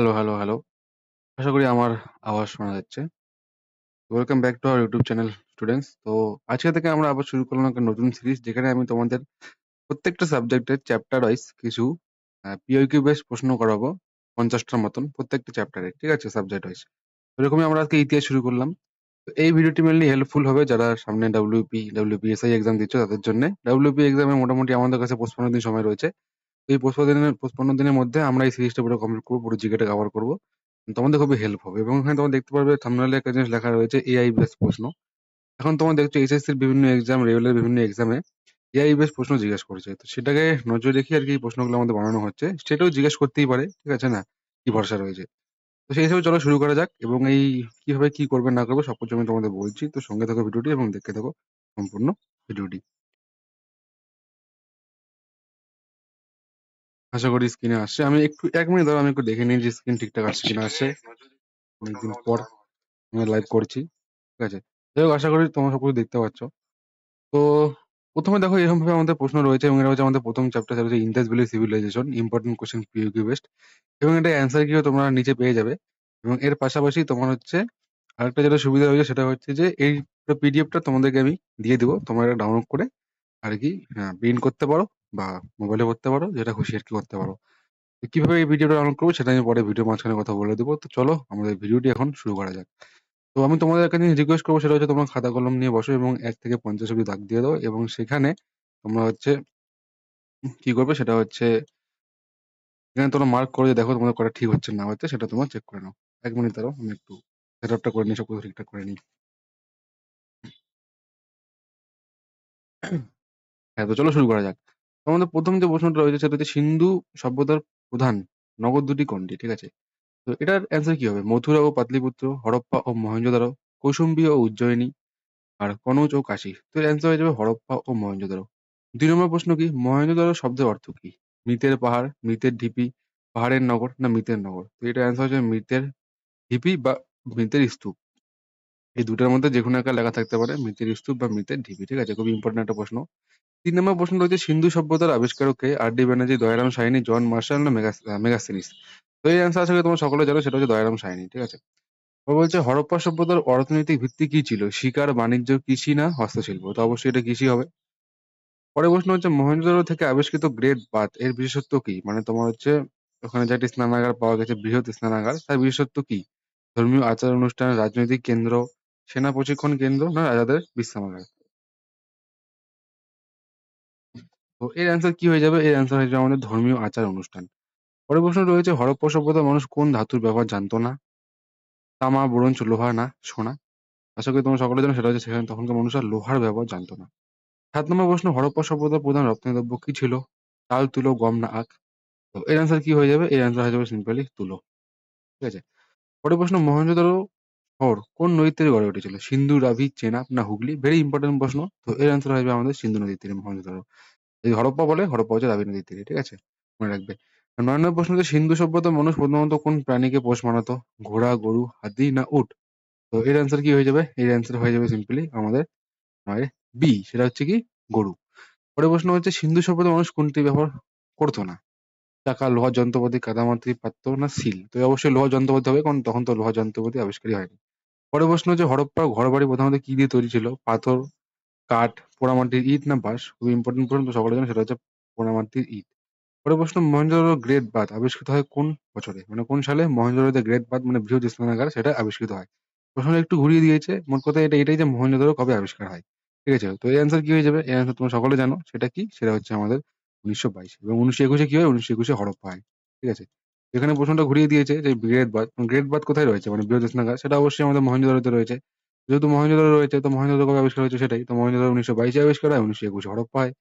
Hello, hello, hello. আশা করি আমার আওয়াজ শোনা যাচ্ছে। Welcome back to our YouTube channel students. তো আজকে থেকে আমরা আবার শুরু করলাম একটা নতুন সিরিজ যেখানে আমি তোমাদের প্রত্যেকটা সাবজেক্টের চ্যাপ্টার ওয়াইজ কিছু আ পিওকিউ বেস প্রশ্ন করাবো ৫০ টার মতন প্রত্যেকটা চ্যাপ্টারে। ঠিক আছে? Subject wise. এরকমই আমরা আজকে ইতিহাস শুরু করলাম। তো এই ভিডিওটি মেইনলি হেল্পফুল হবে যারা সামনে ডাব্লিউপি, ডাব্লিউপিএসআই এক্সাম দিচ্ছ তাদের জন্যে। ডাব্লিউপি এক্সামে মোটামুটি আমাদের কাছে ৫৫ দিন সময় রয়েছে। এই ৫৫ দিনের ৫৫ দিনের মধ্যে আমরা এই সিরিজটা পুরো কমপ্লিট করব। পুরো জিকেটা কভার করব। তোমাদের খুবই হেল্প হবে এবং এখানে তোমরা দেখতে পারবে থাম্বনেইলে একটা জিনিস লেখা রয়েছে এআই বেস প্রশ্ন। এখন তোমরা দেখছ এইচএসসির বিভিন্ন এক্সাম, রেলওয়ের বিভিন্ন এক্সামে এআই বেস প্রশ্ন জিজ্ঞেস করেছে। তো সেটাকে নজর রেখে আরকি এই প্রশ্নগুলো আমাদের বানানো হচ্ছে। সেটাও জিজ্ঞেস করতেই পারে। ঠিক আছে না? কি ভরসা রয়েছে। তো সেই হিসেবে চলো শুরু করা যাক এবং এই কীভাবে কি করবে না করবে সবকিছু আমি তোমাদের বলছি। তো সঙ্গে থাকো ভিডিওটি এবং দেখতে থাকো সম্পূর্ণ ভিডিওটি। আশা করি স্ক্রিনে আসছে। আমি একটু, এক মিনিট দাঁড়াও, আমি একটু দেখে নিই যে স্ক্রিন ঠিকঠাক আসছে কিনা আসছে। অনেকদিন পর আমি লাইভ করছি। ঠিক আছে? যাই হোক, আশা করি তোমরা সবকিছু দেখতে পাচ্ছ। তো ১ম এ দেখো এরকমভাবে আমাদের প্রশ্ন রয়েছে এবং এটা হচ্ছে আমাদের প্রথম চ্যাপ্টার হচ্ছে Indus valley civilisation important question PYQ based এবং এটা অ্যান্সার কিও তোমরা নিচে পেয়ে যাবে এবং এর পাশাপাশি তোমার হচ্ছে আরেকটা যেটা সুবিধা রয়েছে, সেটা হচ্ছে যে এই পিডিএফটা তোমাদেরকে আমি দিয়ে দিব। তোমরা এটা ডাউনলোড করে আরকি আ প্রিন্ট করতে পারো বা মোবাইলে করতে পারো যেটা খুশি আরকি করতে পারো। তো কীভাবে এই ভিডিওটা ডাউনলোড করব সেটা আমি পরে ভিডিওর মাঝখানে কথা বলে দেব। তো চলো আমাদের ভিডিওটি এখন শুরু করা যাক। তো আমি তোমাদের একটা জিনিস রিকোয়েস্ট করব সেটা হচ্ছে তোমরা খাতা কলম নিয়ে বসো এবং ১ থেকে ৫০ অব্দি দাগ দিয়ে দাও এবং সেখানে তোমরা হচ্ছে কি করবে সেটা হচ্ছে এখানে তোমরা মার্ক করে দেখো তোমাদের কটা ঠিক হচ্ছে না হচ্ছে সেটা তোমরা চেক করে নাও। ১ মিনিট দাঁড়াও আমি একটু সেটআপটা করে নিই সব সবকিছু ঠিকঠাক করে নিই। হ্যাঁ, তো চলো শুরু করা যাক। আমাদের ১ম যে প্রশ্নটা রয়েছে সেটা হচ্ছে সিন্ধু সভ্যতার প্রধান নগর দুটি কোনটি? ঠিক আছে? তো এটার অ্যান্সার কি হবে? মথুরা ও পাটলিপুত্র, হরপ্পা ও মহেঞ্জোদারো, কৌশম্বী ও উজ্জয়িনী, আর কনৌজ ও কাশী। তো এর অ্যান্সার হয়ে যাবে হরপ্পা ও মহেঞ্জোদারো। ২ নম্বর প্রশ্ন কি? মহেঞ্জোদারো শব্দের অর্থ কি? মৃতের পাহাড়, মৃতের ঢিপি, পাহাড়ের নগর না মৃতের নগর? তো এটার অ্যান্সার হচ্ছে মৃতের ঢিপি বা মৃতের স্তূপ। এই ২ টার মধ্যে যেকোনো একটা লেখা থাকতে পারে মৃতের স্তূপ বা মৃতের ঢিপি। ঠিক আছে? খুবই ইম্পোর্টেন্ট একটা প্রশ্ন। ৩ নম্বর প্রশ্নটা হচ্ছে সিন্ধু সভ্যতার আবিষ্কারক? R D Banerjee, Dayaram Sahni, John Marshall না মেগাস আ তো এই অ্যান্সার করি তোমরা সকলে জানো সেটা হচ্ছে দয়ারাম সাহানি। ঠিক আছে? ও বলছে হরপ্পা সভ্যতার অর্থনৈতিক ভিত্তি কি ছিল? শিকার, বাণিজ্য, কৃষি না হস্তশিল্প? তো অবশ্যই এটা কৃষি হবে। পরের প্রশ্ন হচ্ছে মহেঞ্জোদারো থেকে আবিষ্কৃত গ্রেট বাথ এর বিশেষত্ব কি? মানে তোমার হচ্ছে ওখানে যে একটি স্নানাগার পাওয়া গেছে বৃহৎ স্নানাগার তার বিশেষত্ব কি? ধর্মীয় আচার অনুষ্ঠান, রাজনৈতিক কেন্দ্র, সেনা প্রশিক্ষণ কেন্দ্র না রাজাদের বিশ্রামাগার? তো এর অ্যান্সার কি হয়ে যাবে? এর অ্যান্সার হয়ে যাবে আমাদের ধর্মীয় আচার অনুষ্ঠান। পরের প্রশ্ন রয়েছে হরপ্পা সভ্যতার মানুষ কোন ধাতুর ব্যবহার জানতো না? তামা, ব্রোঞ্জ, লোহা না সোনা? আশা করি তোমরা সকলে জানো সেটা হচ্ছে সেখানে তখনকার মানুষরা লোহার ব্যবহার জানতো না। সাত নম্বর প্রশ্ন হরপ্পা সভ্যতার প্রধান রপ্তানি দ্রব্য কি ছিল? চাল, তুলো, গম না আখ? তো এর অ্যান্সার কি হয়ে যাবে? এর অ্যান্সার হয়ে যাবে সিম্পলি তুলো। ঠিক আছে? পরের প্রশ্ন মহেঞ্জোদারো শহর কোন নদীর তীরে গড়ে উঠেছিল? সিন্ধু, রাভি, চেনাব না হুগলি? ভেরি ইম্পোর্টেন্ট প্রশ্ন। তো এর অ্যান্সার হয়ে যাবে আমাদের সিন্ধু নদীর তীরে মহেঞ্জোদারো। যদি হরপ্পা বলে হরপ্পা হচ্ছে নদীর তীরে। ঠিক আছে? মনে রাখবে। নয় প্রশ্ন হচ্ছে সিন্ধু সভ্যতার মানুষ প্রধানত কোন প্রাণীকে পোষ মানাতো? ঘোড়া, গরু, হাতি না উট? তো এর অ্যান্সার কি হয়ে যাবে? এর অ্যান্সার হয়ে যাবে সিম্পলি আমাদের বি সেটা হচ্ছে কি গরু। পরের প্রশ্ন হচ্ছে সিন্ধু সভ্যতার মানুষ কোনটি ব্যবহার করত না? টাকা লোহার যন্ত্রপাতি, কাদামাটি পাত্র না সিল? তো অবশ্যই লোহার যন্ত্রপাতি হবে কারণ তখন তো লোহার যন্ত্রপাতি আবিষ্কারই হয়নি। পরের প্রশ্ন হচ্ছে হরপ্পার ঘরবাড়ি প্রধানত কি দিয়ে তৈরি ছিল? পাথর, কাঠ, পোড়ামাটির ইট না বাঁশ? খুবই ইম্পোর্টেন্ট প্রশ্ন তো সকলে জানে সেটা হচ্ছে পোড়ামাটির ইট। পরের প্রশ্ন মহেঞ্জোদারো গ্রেট বাথ আবিষ্কৃত হয় কোন বছরে? মানে কোন সালে মহেঞ্জোদারোতে গ্রেট বাথ মানে বৃহৎ স্নানাগার সেটা আবিষ্কৃত হয়? প্রশ্নটা একটু ঘুরিয়ে দিয়েছে। মোট কথা এটা এটাই যে মহেঞ্জোদারো কবে আবিষ্কার হয়। ঠিক আছে? তো এই অ্যান্সার কি হয়ে যাবে? এই অ্যান্সার তোমরা সকলে জানো। সেটা কি? সেটা হচ্ছে আমাদের ১৯২২ এবং ১৯২১ একুশে কি হয়? ১৯২১ একুশে হরপ্পা হয়। ঠিক আছে? এখানে প্রশ্নটা ঘুরিয়ে দিয়েছে যে গ্রেট বাথ, গ্রেট বাথ কোথায় রয়েছে? মানে বৃহৎ স্নানাগার সেটা অবশ্যই আমাদের মহেঞ্জোদারোতে রয়েছে। যেহেতু মহেঞ্জোদারো রয়েছে তো মহেঞ্জোদারো কবে আবিষ্কার হয়েছে সেটাই। তো মহেঞ্জোদারো ১৯২২ এ আবিষ্কার হয়, ১৯২১ এ হরপ্পা হয়।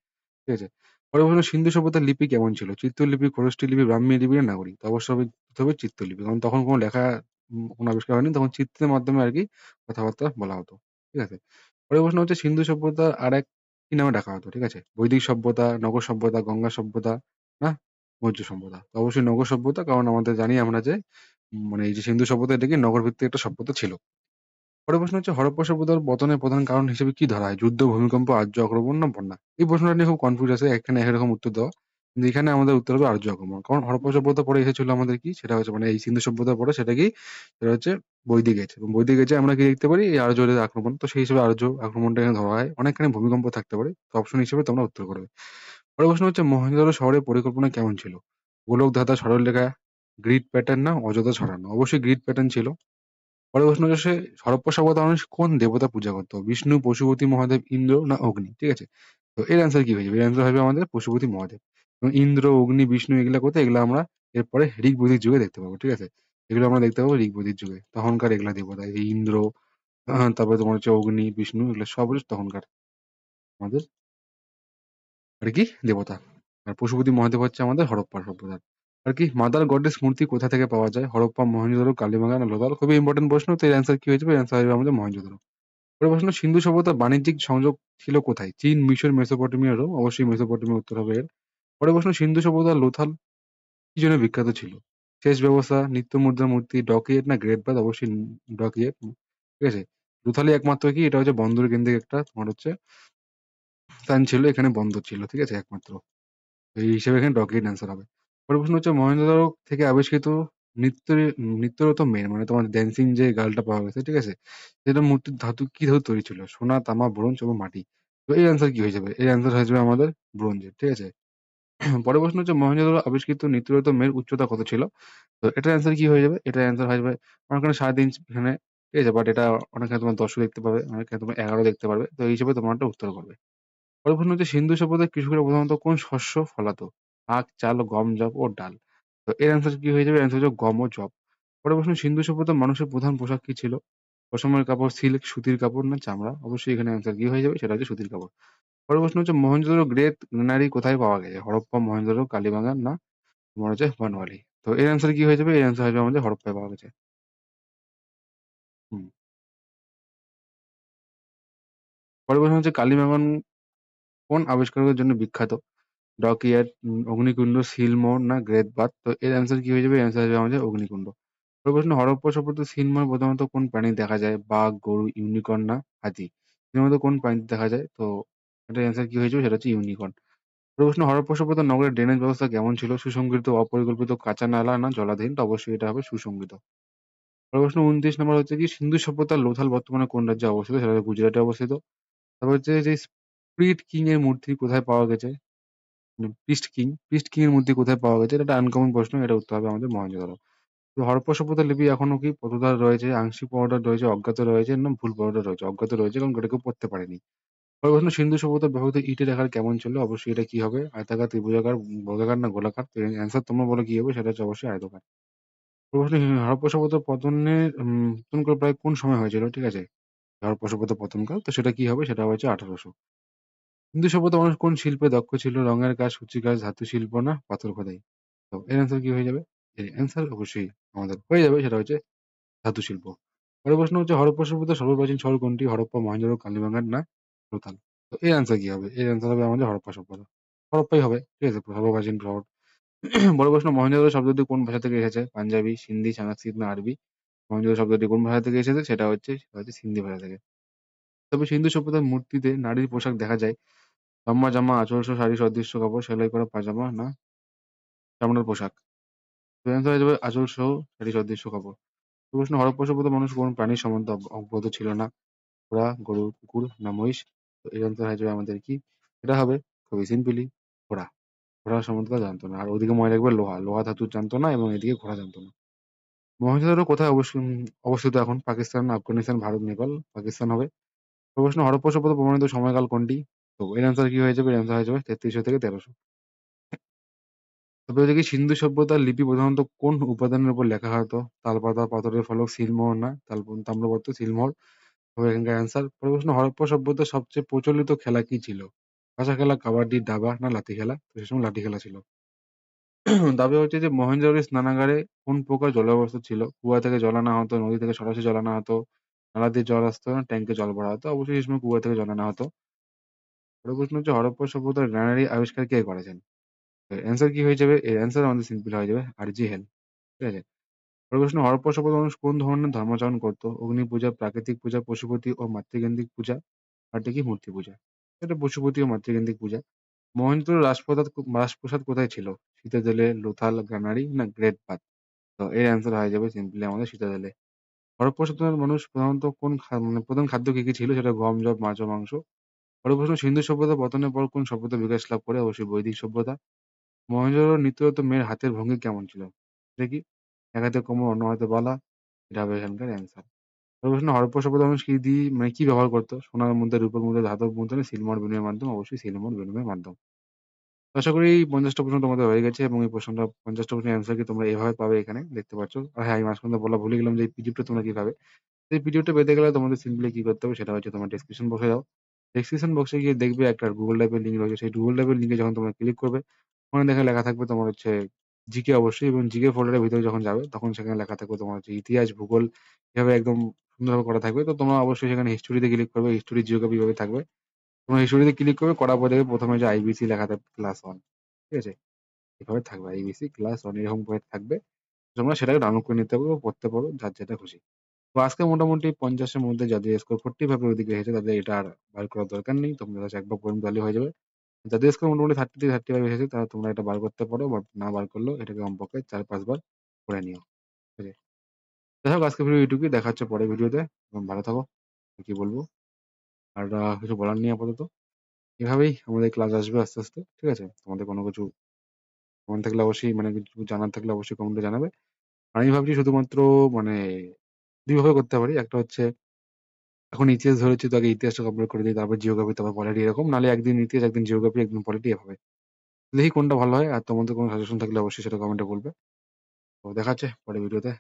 ঠিক আছে? পরের প্রশ্ন সিন্ধু সভ্যতার লিপি কেমন ছিল? চিত্রলিপি, খরষ্টি লিপি, ব্রাহ্মী লিপি না নাগরী? তো অবশ্যই হবে চিত্রলিপি। কারণ তখন কোনো লেখা কোনো আবিষ্কার হয়নি। তখন চিত্রের মাধ্যমে আর কি কথাবার্তা বলা হতো। ঠিক আছে? পরের প্রশ্ন হচ্ছে সিন্ধু সভ্যতার এক কি নামে ডাকা হতো? ঠিক আছে? বৈদিক সভ্যতা, নগর সভ্যতা, গঙ্গা সভ্যতা না মৌর্য সভ্যতা? তো অবশ্যই নগর সভ্যতা কারণ আমাদের জানি আমরা যে মানে এই যে সিন্ধু সভ্যতা এটা কি নগর ভিত্তিক একটা সভ্যতা ছিল। পরের প্রশ্ন হচ্ছে হরপ্পা সভ্যতার পতনের প্রধান কারণ হিসেবে কি ধরা হয়? যুদ্ধ, ভূমিকম্প, আর্য আক্রমণ না বন্যা? এই প্রশ্নটা নিয়ে খুব কনফিউজ আছে। এখানে একরকম উত্তর দেওয়া। কিন্তু এখানে আমাদের উত্তর হবে আর্য আক্রমণ কারণ হরপ্পা সভ্যতার পরে এসেছিল আমাদের কি? সেটা হচ্ছে মানে এই সিন্ধু সভ্যতার পরে সেটা কি? সেটা হচ্ছে বৈদিক এজ এবং বৈদিক এজে আমরা কি দেখতে পারি? এই আর্যদের আক্রমণ। তো সেই হিসেবে আর্য আক্রমণটা এখানে ধরা হয়। অনেকখানি ভূমিকম্প থাকতে পারে। তো অপশন হিসেবে তোমরা উত্তর করবে। পরের প্রশ্ন হচ্ছে মহেন্দ্র শহরের পরিকল্পনা কেমন ছিল? গোলকধাঁধা সরলরেখা, গ্রিড প্যাটার্ন না অযথা ছড়ানো? অবশ্যই গ্রিড প্যাটার্ন ছিল। পরের প্রশ্ন হচ্ছে সভ্যতার মানুষ কোন দেবতা পূজা করত? বিষ্ণু, পশুপতি মহাদেব, ইন্দ্র না অগ্নি? ঠিক আছে? তো এর অ্যান্সার কি হয়ে যাবে? এর হবে আমাদের পশুপতি মহাদেব। এবং ইন্দ্র, অগ্নি, বিষ্ণু এগুলা কোথায়? এগুলা আমরা এরপরে ঋগ-বৈদিক যুগে দেখতে পাবো। ঠিক আছে? এগুলো আমরা দেখতে পাবো ঋগ-বৈদিক যুগে। তখনকার এগুলা দেবতা। এই ইন্দ্র, তারপরে তোমার হচ্ছে অগ্নি, বিষ্ণু এগুলো সব তখনকার আমাদের আর কি দেবতা। আর পশুপতি মহাদেব হচ্ছে আমাদের হরপ্পার সভ্যতার। আর কি মাদার গডেস মূর্তি কোথা থেকে পাওয়া যায়? হরপ্পা, মহেঞ্জোদারো, কালিবাঙ্গা না লোথাল? খুবই ইম্পর্টেন্ট প্রশ্ন। তো এর অ্যান্সার কি হয়ে যাবে? অ্যান্সার হবে আমাদের মহেঞ্জোদারো। পরের প্রশ্ন সিন্ধু সভ্যতার বাণিজ্যিক সংযোগ ছিল কোথায়? চীন, মিশর, মেসোপটেমিয়া, রোম? অবশ্যই মেসোপটেমিয়া উত্তর হবে এর। পরের প্রশ্ন সিন্ধু সভ্যতার লোথাল কি জন্য বিখ্যাত ছিল? শেষ ব্যবস্থা, নিত্য মুদ্রা মূর্তি, ডকিয়েট না গ্রেট বাদ অবশ্যই ডকিয়েট। ঠিক আছে? লোথালই একমাত্র কি এটা হচ্ছে বন্দর কেন্দ্রিক একটা তোমার হচ্ছে স্থান ছিল। এখানে বন্দর ছিল। ঠিক আছে? একমাত্র। এই হিসেবে এখানে ডকিয়েট অ্যান্সার হবে। পরের প্রশ্ন হচ্ছে মহেঞ্জোদারো থেকে আবিষ্কৃত নৃত্যের নৃত্যরত মেয়ে মানে তোমার ড্যান্সিং যে গার্লটা পাওয়া গেছে, ঠিক আছে? সেটা মূর্তির ধাতু কি ধাতু তৈরি ছিল? সোনা, তামা, ব্রোঞ্জ এবং মাটি। তো এই অ্যান্সার কি হয়ে যাবে? এই অ্যান্সার হয়ে যাবে আমাদের ব্রোঞ্জের। ঠিক আছে? পরের প্রশ্ন হচ্ছে মহেঞ্জোদারো আবিষ্কৃত নৃত্যরত মেয়ের উচ্চতা কত ছিল? তো এটার অ্যান্সার কি হয়ে যাবে? এটার অ্যান্সার হয়ে যাবে ওখানে ৩.৫ ইঞ্চ এখানে ঠিক আছে? বাট এটা অনেকখানে তোমার ১০ ও দেখতে পাবে, অনেকখানে তোমার ১১ দেখতে পারবে। তো এই হিসেবে তোমরা একটা উত্তর করবে। পরের প্রশ্ন হচ্ছে সিন্ধু সভ্যতায় কৃষকরা প্রধানত কোন শস্য ফলাতো? আখ, চাল, গম, যব ও ডাল। তো এর অ্যান্সার কি হয়ে যাবে? অ্যান্সার হচ্ছে গম ও যব। পরের প্রশ্ন সিন্ধু সভ্যতার মানুষের প্রধান পোশাক কি ছিল? পশমের কাপড়, সিল্ক, সুতির কাপড় না চামড়া? অবশ্যই এখানে অ্যান্সার কি হয়ে যাবে? সেটা হচ্ছে সুতির কাপড়। পরের প্রশ্ন হচ্ছে মহেঞ্জোদারো গ্রেট গ্রানারি কোথায় পাওয়া গেছে? হরপ্পা, মহেঞ্জোদারো, কালীবাঙ্গান না তোমার হচ্ছে বনওয়ালি? তো এর অ্যান্সার কি হয়ে যাবে? এর অ্যান্সার হয়ে যাবে আমাদের হরপ্পায় পাওয়া গেছে। হুম। পরের প্রশ্ন হচ্ছে কালীবাঙ্গান কোন আবিষ্কারের জন্য বিখ্যাত? ডকইয়ার্ড, অগ্নিকুণ্ড, সিলমোহর না গ্রেট বাথ? তো এর অ্যান্সার কি হয়ে যাবে? অ্যান্সার হয়ে যাবে আমাদের অগ্নিকুণ্ড। পরের প্রশ্ন হরপ্পা সভ্যতায় সিলমোহরে প্রধানত কোন প্রাণী দেখা যায়? বাঘ, গরু, ইউনিকর্ন না হাতি? এর মধ্যে কোন প্রাণী দেখা যায়? তো এটার অ্যান্সার কি হয়ে যাবে? সেটা হচ্ছে ইউনিকর্ন। প্রশ্ন হরপ্পা সভ্যতার নগরের ড্রেনেজ ব্যবস্থা কেমন ছিল? সুসংগঠিত, অপরিকল্পিত, কাঁচা নালা না জলাধীন তো অবশ্যই এটা হবে সুসংগঠিত। পরের প্রশ্ন ২৯ নম্বর হচ্ছে কি সিন্ধু সভ্যতার লোথাল বর্তমানে কোন রাজ্যে অবস্থিত? সেটা হচ্ছে গুজরাটে অবস্থিত। তারপর হচ্ছে যে স্প্রিট কিং এর মূর্তি কোথায় পাওয়া গেছে? পিস্ট কিং, পিস্ট কিং এর মূর্তি কোথায় পাওয়া গেছে? এটা একটা আনকমন প্রশ্ন। এটা উত্তর হবে আমাদের মহেঞ্জোদারো। তো হরপ্পা সভ্যতার লিপি এখনও কি পতোধার রয়েছে, আংশিক প্রমাণিত রয়েছে, অজ্ঞাত রয়েছে না ভুল প্রমাণিত রয়েছে? অজ্ঞাত রয়েছে কারণ এটা কেউ পড়তে পারেনি। পরের প্রশ্ন সিন্ধু সভ্যতায় ব্যবহৃত ইটের আকার কেমন ছিল? অবশ্যই এটা কি হবে? আয়তাকার, ত্রিভুজাকার, বর্গাকার না গোলাকার? অ্যান্সার তোমরা বলো কি হবে? সেটা হচ্ছে অবশ্যই আয়তাকার। প্রশ্ন হরপ্পা সভ্যতার পতনের উম পতনকাল প্রায় কোন সময় হয়েছিল? ঠিক আছে? হরপ্পা সভ্যতার পতনকাল। তো সেটা কি হবে? সেটা হচ্ছে ১৮০০। সিন্ধু সভ্যতার মানুষ কোন শিল্পে দক্ষ ছিল? রঙের কাজ, সূচিকাজ, ধাতু শিল্প না পাথর খোদাই? তো এর অ্যান্সার কি হয়ে যাবে? এর অ্যান্সার অবশ্যই আমাদের হয়ে যাবে সেটা হচ্ছে ধাতু শিল্প। পরের প্রশ্ন হচ্ছে হরপ্পা সভ্যতার সর্বপ্রাচীন শহর কোনটি? হরপ্পা, মহেঞ্জোদারো, কালীবাঙ্গান না লোথাল? তো এর অ্যান্সার কি হবে? এর অ্যান্সার হবে আমাদের হরপ্পা সভ্যতা। হরপ্পাই হবে। ঠিক আছে? সর্বপ্রাচীন শহর। পরের প্রশ্ন মহেঞ্জোদারো শব্দটি কোন ভাষা থেকে এসেছে? পাঞ্জাবি, সিন্ধি, সংস্কৃত না আরবি? মহেঞ্জোদারো শব্দটি কোন ভাষা থেকে এসেছে? সেটা হচ্ছে সেটা হচ্ছে সিন্ধি ভাষা থেকে। তবে সিন্ধু সভ্যতার মূর্তিতে নারীর পোশাক দেখা যায়। লম্বা জামা, আঁচলসহ শাড়ি সদৃশ্য কাপড়, সেলাই করা পাজামা না চামড়ার পোশাক? তো অ্যান্সার হয়ে যাবে আঁচলসহ শাড়ি সদৃশ্য কাপড়। প্রশ্ন হরপ্পা সভ্যতার মানুষ কোন প্রাণীর সম্বন্ধে অব ছিল না? ঘোড়া, গরু, কুকুর না মহিষ? তো এর হয়ে যাবে আমাদের কি? এটা হবে খুবই সিম্পলি ঘোড়া। ঘোড়া সম্বন্ধে জানতো না। আর ওদিকে মনে রাখবে লোহা। লোহা ধাতু জানতো না এবং এদিকে ঘোড়া জানতো না। মহেঞ্জোদারো কোথায় অবস্থিত এখন? পাকিস্তান, আফগানিস্তান, ভারত, নেপাল? পাকিস্তান হবে। প্রশ্ন হরপ্পা সভ্যতার প্রমাণিত সময়কাল কোনটি? তো এর অ্যান্সার কি হয়ে যাবে? এর অ্যান্সার হয়ে যাবে ৩৩০০ থেকে ১৩০০। তবে এদিকে সিন্ধু সভ্যতার লিপি প্রধানত কোন উপাদানের উপর লেখা হতো? তালপাতা, পাথরের ফলক, সিলমোহর না তাল তাম্রপত্র, সিলমোহর? হবে এখানকার অ্যান্সার। পরের প্রশ্ন হরপ্পা সভ্যতার সবচেয়ে প্রচলিত খেলা কি ছিল? পাশা খেলা, কাবাডি, দাবা না লাঠি খেলা? তো সে সময় লাঠি খেলা ছিল। দাবি হচ্ছে যে মহেঞ্জোদারো স্নানাগারে কোন প্রকার জলব্যবস্থা ছিল? কুয়া থেকে জল আনা হতো, নদী থেকে সরাসরি জল আনা হতো, নালা দিয়ে জল আসতো না ট্যাঙ্কে জল ভরা হতো? অবশ্যই সেই সময় কুয়া থেকে জল আনা হতো। পরের প্রশ্ন হচ্ছে হরপ্পা সভ্যতার গ্রানারি আবিষ্কার কে করেছেন? অ্যান্সার কি হয়ে যাবে? এর অ্যান্সার আমাদের সিম্পল হয়ে যাবে আর.জি. হেল। ঠিক আছে? পরের প্রশ্ন হরপ্পা সভ্যতার মানুষ কোন ধরনের ধর্মাচরণ করত? অগ্নি পূজা, প্রাকৃতিক পূজা, পশুপতি ও মাতৃকেন্দ্রিক পূজা, আর কি মূর্তি পূজা। এটা পশুপতি ও মাতৃকেন্দ্রিক পূজা। মহেন্দ্র রাজপ্রসাদ রাজপ্রসাদ কোথায় ছিল? সিতাদেলে, লোথাল, গ্রানারি না গ্রেট বাথ? তো এর অ্যান্সার হয়ে যাবে সিম্পলি আমাদের সিতাদেলে। হরপ্পা মানুষ প্রধানত কোন খা মানে প্রধান খাদ্য কি, কি ছিল? সেটা গম, যব, মাছ ও মাংস। প্রশ্ন সিন্ধু সভ্যতার পতনের পর কোন সভ্যতা বিকাশ লাভ করে? অবশ্যই বৈদিক সভ্যতা। মহেঞ্জোদারোর নিত্যনত মেয়ের হাতের ভঙ্গি কেমন ছিল? এটা কি? এক হাতে কোমর, অন্য হাতে বালা। এটা হবে এখানকার অ্যান্সার। পরের প্রশ্ন হরপ্পা সভ্যতার মানুষ কি দিয়ে মানে কি ব্যবহার করতো? সোনার মুদ্রা, রূপোর মুদ্রা, ধাতব মুদ্রা না সিলমার বিনিময়ের মাধ্যম? অবশ্যই সিলমার বিনিময়ের মাধ্যম। আশা করি এই ৫০ টা প্রশ্ন তোমাদের হয়ে গেছে এবং এই প্রশ্নটা ৫০ টা প্রশ্নের অ্যান্সার কি তোমরা এভাবে পাবে এখানে দেখতে পাচ্ছ। আর হ্যাঁ, আমি মাঝখানে বলা ভুলে গেলাম যে এই পিডিএফটা তোমরা কি পাবে। এই পিডিএফটা পেতে গেলে তোমাদের সিম্পলি কি করতে হবে সেটা হচ্ছে তোমার ডেসক্রিপশন বক্সে যাও। ডেসক্রিপশন বক্সে গিয়ে দেখবে একটা গুগল ড্রাইভের লিঙ্ক রয়েছে। সেই গুগল ড্রাইভের লিঙ্কে যখন তোমরা ক্লিক করবে, ওখানে দেখে লেখা থাকবে তোমার হচ্ছে জিকে অবশ্যই এবং জিকে ফোল্ডারের ভিতরে যখন যাবে তখন সেখানে লেখা থাকবে তোমার হচ্ছে ইতিহাস, ভূগোল এভাবে একদম সুন্দরভাবে করা থাকবে। তো তোমরা অবশ্যই সেখানে হিস্টোরিতে ক্লিক করবে। হিস্টোরি, জিওগ্রাফি এভাবে থাকবে। তোমরা ক্লিক করবে করার পর দেখবে প্রথমে যে আইবিসি লেখা থাকবে ক্লাস 1 ঠিক আছে? এভাবে থাকবে আইবিসি ক্লাস 1 এরকম করে থাকবে। তোমরা সেটাকে ডাউনলোড করে নিতে পারো, পড়তে পারো যার যেটা খুশি। তো আজকে মোটামুটি ৫০ এর মধ্যে যাদের স্কোর 45 এর ওদিকে এসেছে তাদের এটা আর বার করার দরকার নেই। তোমরা জাস্ট একবার পড়লে তাহলেই হয়ে যাবে। যাদের স্কোর মোটামুটি 30-35 এসেছে তারা তোমরা এটা বার করতে পারো বাট না বার করলেও এটাকে কমপক্ষে ৪-৫ বার পড়ে নিও। ঠিক আছে? যাই হোক আজকের ভিডিও এইটুকুই। দেখা হচ্ছে পরের ভিডিওতে। ভালো থাকো। কি বলব? আর কিছু বলার নেই আপাতত। এভাবেই আমাদের ক্লাস আসবে আস্তে, আস্তে। ঠিক আছে? তোমাদের কোনো কিছু কমেন্ট থাকলে অবশ্যই মানে কিছু জানার থাকলে অবশ্যই কমেন্টে জানাবে। আর আমি ভাবছি শুধুমাত্র মানে ২ ভাবে করতে পারি। একটা হচ্ছে এখন ইতিহাস ধরেছি তো আগে ইতিহাসটা কমপ্লিট করে দিই। তারপর জিওগ্রাফি, তারপর পলিটি এরকম। নাহলে একদিন ইতিহাস, একদিন জিওগ্রাফি, একদিন পলিটি এভাবে। দেখি কোনটা ভালো হয়। আর তোমাদের কোনো সাজেশন থাকলে অবশ্যই সেটা কমেন্টে বলবে। তো দেখা হচ্ছে পরের ভিডিওতে।